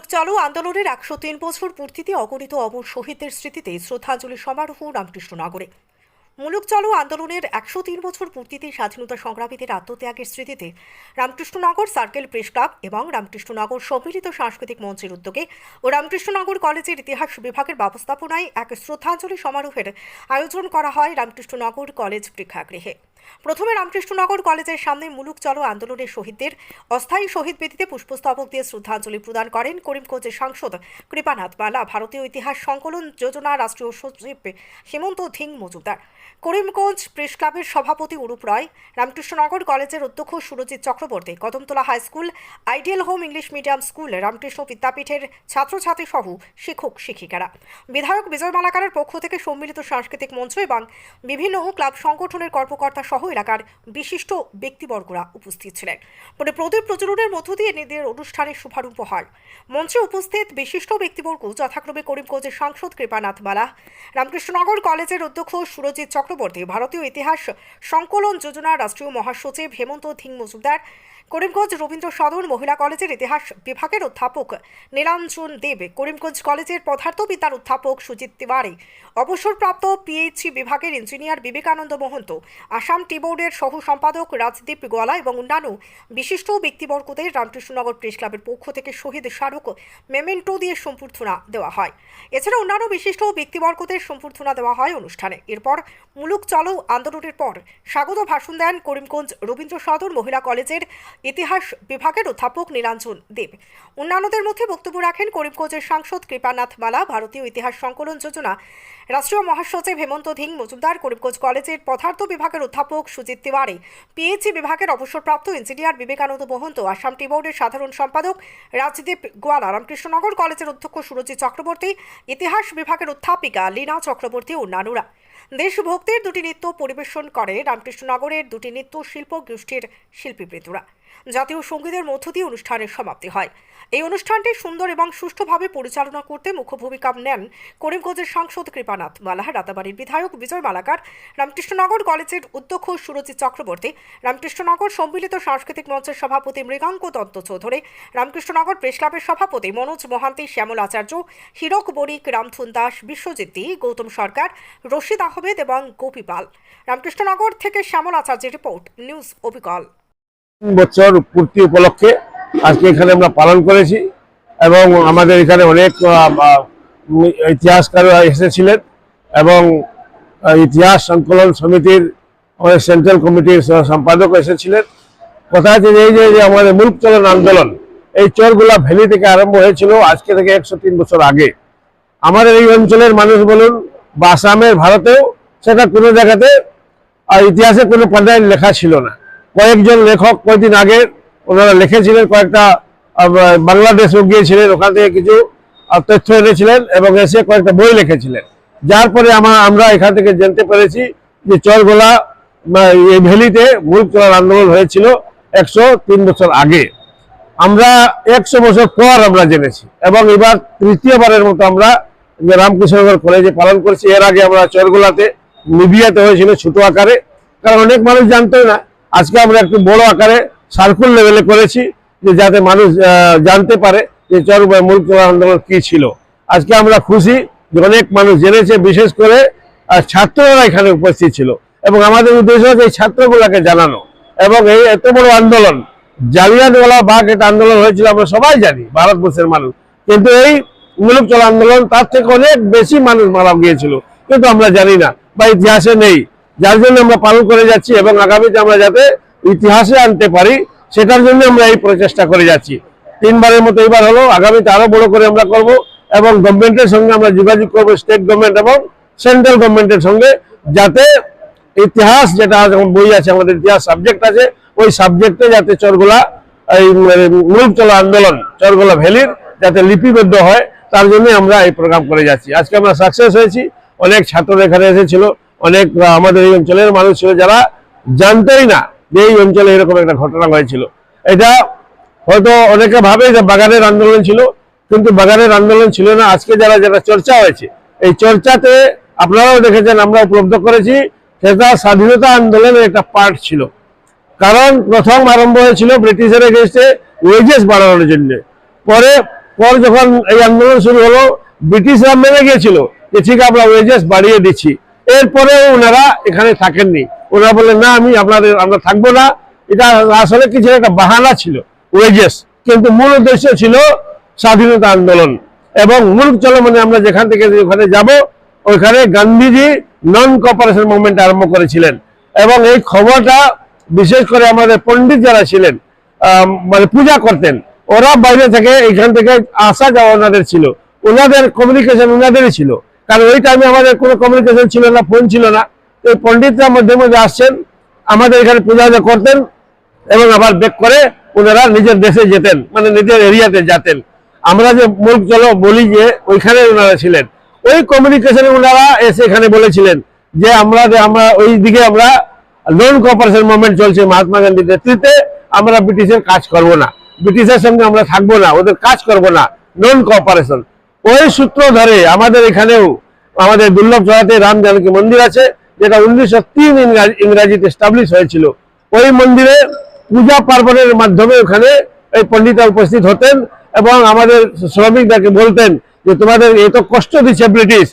মুলুক চালু আন্দোলনের একশো তিন বছর পূর্তিতে অগণিত অমর শহীদদের স্মৃতিতে শ্রদ্ধাঞ্জলি সমারোহ রামকৃষ্ণনগরে। মুলুক চালু আন্দোলনের একশো তিন বছর পূর্তিতে স্বাধীনতা সংগ্রামীদের আত্মত্যাগের স্মৃতিতে রামকৃষ্ণনগর সার্কেল প্রেস ক্লাব এবং রামকৃষ্ণনগর সম্মিলিত সাংস্কৃতিক মঞ্চের উদ্যোগে ও রামকৃষ্ণনগর কলেজের ইতিহাস বিভাগের ব্যবস্থাপনায় এক শ্রদ্ধাঞ্জলি সমারোহের আয়োজন করা হয় রামকৃষ্ণনগর কলেজ প্রেক্ষাগৃহে। প্রথমে রামকৃষ্ণনগর কলেজের সামনে মুলুক চলো আন্দোলনের শহীদদের, অস্থায়ী শহীদ বেদিতে পুষ্পস্তবক দিয়ে শ্রদ্ধাঞ্জলি প্রদান করেন করিমগঞ্জের সাংসদ কৃপানাথ বালা, ভারতীয় ইতিহাস সংকলন যোজনা রাষ্ট্রীয় সচিব হেমন্ত ধিং মজুমদার। করিমগঞ্জ প্রেস ক্লাবের সভাপতি অরূপ রায়, রামকৃষ্ণনগর কলেজের অধ্যক্ষ Surajit Chakraborty, Kadamtala high school, ideal home English medium school, Ramakrishna বিদ্যাপীঠের ছাত্রছাত্রী সহ শিক্ষক শিক্ষিকারা। বিধায়ক বিজয় মালাকারের পক্ষ থেকে সম্মিলিত সাংস্কৃতিক মঞ্চ এবং বিভিন্ন ক্লাব সংগঠনের কর্মকর্তা সহ এলাকার বিশিষ্ট ব্যক্তিবর্গরা উপস্থিত ছিলেন। পরে প্রদীপ প্রচলনের মধ্য দিয়ে নিজেদের অনুষ্ঠানের শুভারম্ভ হয়। মঞ্চে উপস্থিত বিশিষ্ট ব্যক্তিবর্গ যথাক্রমে করিমগঞ্জের সাংসদ কৃপানাথ মালা, রামকৃষ্ণনগর কলেজের অধ্যক্ষ সুরজিৎ চক্রবর্তী, ভারতীয় ইতিহাস সংকলন যোজনা রাষ্ট্রীয় মহাসচিব হেমন্ত ধিং মজুমদার, করিমগঞ্জ রবীন্দ্র সদন মহিলা কলেজের ইতিহাস বিভাগের অধ্যাপক নীলাঞ্জন দেব, করিমগঞ্জ কলেজের পদার্থবিদ্যার অধ্যাপক সুজিত তিওয়ারি, অবসরপ্রাপ্ত পিএইচসি বিভাগের ইঞ্জিনিয়ার বিবেকানন্দ মহন্ত, আসাম টি বোর্ডের সহ সম্পাদক রাজদীপ গোয়ালা এবং অন্যান্য বিশিষ্ট ব্যক্তিবর্গদের রামকৃষ্ণনগর প্রেস ক্লাবের পক্ষ থেকে শহীদ স্মারক মেমেন্টো দিয়ে সম্বর্ধনা দেওয়া হয়। এছাড়া অন্যান্য বিশিষ্ট ব্যক্তিবর্গদের সম্বর্ধনা দেওয়া হয় অনুষ্ঠানে। এরপর মুলুক চলো আন্দোলনের পর স্বাগত ভাষণ দেন করিমগঞ্জ রবীন্দ্র সদর মহিলা কলেজের ইতিহাস বিভাগের অধ্যাপক নীলাঞ্জন দেব। অন্যান্যদের মধ্যে বক্তব্য রাখেন করিমগঞ্জের সাংসদ কৃপানাথ মালা, ভারতীয় ইতিহাস সংকলন যোজনা, রাষ্ট্রীয় মহাসচিব হেমন্ত ধিং মজুমদার, করিমগঞ্জ কলেজের পদার্থ বিভাগের অধ্যাপক সুজিত তিওয়ারি পিএইচি বিভাগের অবসরপ্রাপ্ত ইঞ্জিনিয়ার বিবেকানন্দ মহন্ত, আসাম টি বোর্ডের সাধারণ সম্পাদক রাজদীপ গোয়াল, রামকৃষ্ণনগর কলেজের অধ্যক্ষ সুরজিৎ চক্রবর্তী, ইতিহাস বিভাগের অধ্যাপিকা লীনা চক্রবর্তী অন্যান্যরা দেশভক্তির দুটি নৃত্য পরিবেশন করে রামকৃষ্ণনগরের দুটি নৃত্য শিল্প গোষ্ঠীর শিল্পীবৃন্দরা। জাতীয় সঙ্গীতের মধ্য দিয়ে অনুষ্ঠানের সমাপ্তি হয়। এই অনুষ্ঠানটি সুন্দর এবং সুষ্ঠুভাবে পরিচালনা করতে মুখ্য ভূমিকা নেন করিমগঞ্জের সাংসদ কৃপানাথ মালাহা, রাতাবাড়ির বিধায়ক বিজয় মালাকার, রামকৃষ্ণনগর কলেজের অধ্যক্ষ সুরজিৎ চক্রবর্তী, রামকৃষ্ণনগর সম্মিলিত সাংস্কৃতিক মঞ্চের সভাপতি মৃগাঙ্ক দত্ত চৌধুরী, রামকৃষ্ণনগর প্রেস ক্লাবের সভাপতি মনোজ মহান্তি, শ্যামল আচার্য, হীরক বণিক রামথুন দাস, বিশ্বজিৎ গৌতম সরকার, রশিদ আহমেদ এবং গোপী পাল রামকৃষ্ণনগর থেকে শ্যামল আচার্যের রিপোর্ট, নিউজ অবিকল বছর পূর্তি উপলক্ষে আজকে এখানে আমরা পালন করেছি এবং আমাদের এখানে অনেক ইতিহাসকার এসেছিলেন এবং ইতিহাস সংকলন সমিতির আমাদের সেন্ট্রাল কমিটির সম্পাদক এসেছিলেন। কথা যে এই যে যে আমাদের মূল চলন আন্দোলন, এই চরগুলা ভ্যালি থেকে আরম্ভ হয়েছিল আজকে থেকে একশো তিন বছর আগে। আমাদের এই অঞ্চলের মানুষ বলুন বা আসামের, ভারতেও সেটা কোনো জায়গাতে আর ইতিহাসে কোনো পাতায় লেখা ছিল না। কয়েকজন লেখক কয়েকদিন আগে ওনারা লিখেছিলেন, কয়েকটা বাংলাদেশও গিয়েছিলেন, ওখান থেকে কিছু তথ্য এনেছিলেন এবং এসে কয়েকটা বই লিখেছিলেন। যার পরে আমরা আমরা এখান থেকে জানতে পেরেছি যে চরগোলা এই ভ্যালিতে মূল চলার আন্দোলন হয়েছিল একশো তিন বছর আগে। আমরা একশো বছর পর আমরা জেনেছি এবং এবার তৃতীয়বারের মতো আমরা রামকৃষ্ণনগর কলেজে পালন করছি, এর আগে আমরা চরগোলাতে নিবিয়াতে হয়েছিল ছোট আকারে। কারণ অনেক মানুষ জানতো না, আজকে আমরা একটু বড় আকারে সার্কুল লেভেলে করেছি, যে যাতে মানুষ জানতে পারে যে চর মূল আন্দোলন কি ছিল। আজকে আমরা খুশি যে অনেক মানুষ জেনেছে, বিশেষ করে ছাত্ররা এখানে উপস্থিত ছিল। এবং আমাদের উদ্দেশ্য হচ্ছে এই ছাত্রগুলাকে জানানো। এবং এই এত বড় আন্দোলন, জালিয়ানওয়ালা বাঘ এটা আন্দোলন হয়েছিল, আমরা সবাই জানি, ভারতবর্ষের মানুষ। কিন্তু এই মুলুক চলা আন্দোলন, তার থেকে অনেক বেশি মানুষ মারা গিয়েছিল। কিন্তু আমরা জানি না, বা ইতিহাসে নেই। যার জন্য আমরা পালন করে যাচ্ছি এবং আগামীতে আমরা যাতে ইতিহাসে আনতে পারি, সেটার জন্য আমরা এই প্রচেষ্টা করে যাচ্ছি। তিনবারের মতো এবার হলো, আগামীতে আরও বড় করে আমরা করব এবং গভর্নমেন্টের সঙ্গে আমরা যোগাযোগ করব স্টেট গভর্নমেন্ট এবং সেন্ট্রাল গভর্নমেন্টের সঙ্গে, যাতে ইতিহাস যেটা যেমন বই আছে, আমাদের ইতিহাস সাবজেক্ট আছে, ওই সাবজেক্টে যাতে চরগোলা, এই মূল চলা আন্দোলন, চরগোলা ভ্যালির যাতে লিপিবদ্ধ হয় তার জন্য আমরা এই প্রোগ্রাম করে যাচ্ছি। আজকে আমরা সাকসেস হয়েছি। অনেক ছাত্র এখানে এসেছিল, অনেক আমাদের এই অঞ্চলের মানুষ ছিল যারা জানতেই না যে এই অঞ্চলে এরকম একটা ঘটনা হয়েছিল। এটা হয়তো অনেকে ভাবে যে বাগানের আন্দোলন ছিল, কিন্তু বাগানের আন্দোলন ছিল না। আজকে যারা যারা চর্চা হয়েছে, এই চর্চাতে আপনারাও দেখেছেন আমরা উপলব্ধ করেছি সেটা স্বাধীনতা আন্দোলনের একটা পার্ট ছিল। কারণ প্রথম আরম্ভ হয়েছিল ব্রিটিশের এগেস্টে ওয়েজেস বাড়ানোর জন্য। পরে পর যখন এই আন্দোলন শুরু হলো, ব্রিটিশরা মেনে গিয়েছিল যে, ঠিক, আমরা ওয়েজেস বাড়িয়ে দিচ্ছি। এরপরে ওনারা এখানে থাকেননি। ওনারা বললেন, না, আমি আপনাদের, আমরা থাকব না। এটা আসলে কিছু একটা বাহানা ছিল ওয়েজেস কিন্তু মূল উদ্দেশ্য ছিল স্বাধীনতা আন্দোলন। এবং মূল চলো মানে আমরা যেখান থেকে ওখানে যাব, ওইখানে গান্ধীজি নন কপারেশন মুভমেন্ট আরম্ভ করেছিলেন। এবং এই খবরটা বিশেষ করে আমাদের পণ্ডিত যারা ছিলেন মানে পূজা করতেন ওরা বাইরে থেকে এখান থেকে আসা যাওয়া ওনাদের ছিল। ওনাদের কমিউনিকেশন ওনাদেরই ছিল। কারণ ওই টাইমে আমাদের কোনো কমিউনিকেশন ছিল না ফোন ছিল না। এই পণ্ডিতরা মধ্যে মধ্যে আসছেন, আমাদের এখানে পূজা করতেন এবং আবার ব্যাক করে ওনারা নিজের দেশে যেতেন মানে নিজের এরিয়াতে যেতেন। আমরা যে মুল্ক চলো বলি যে ওইখানে ওনারা ছিলেন। ওই কমিউনিকেশনে ওনারা এসে এখানে বলেছিলেন যে আমরা যে আমরা ওই দিকে আমরা নন কপারেশন মুভমেন্ট চলছে, মহাত্মা গান্ধীর নেতৃত্বে, আমরা ব্রিটিশের কাজ করব না। ব্রিটিশের সঙ্গে আমরা থাকব না, ওদের কাজ করব না নন কপারেশন ওই সূত্র ধরে আমাদের এখানেও আমাদের দুর্লভ জড়াতে রাম জানকী মন্দির আছে, যেটা উনিশশো তিন ইংরাজিতে এস্টাবলিশ হয়েছিল। ওই মন্দিরে পূজা পার্বণের মাধ্যমে ওখানে এই পণ্ডিতরা উপস্থিত হতেন এবং আমাদের শ্রমিকদেরকে বলতেন যে তোমাদের এত কষ্ট দিচ্ছে ব্রিটিশ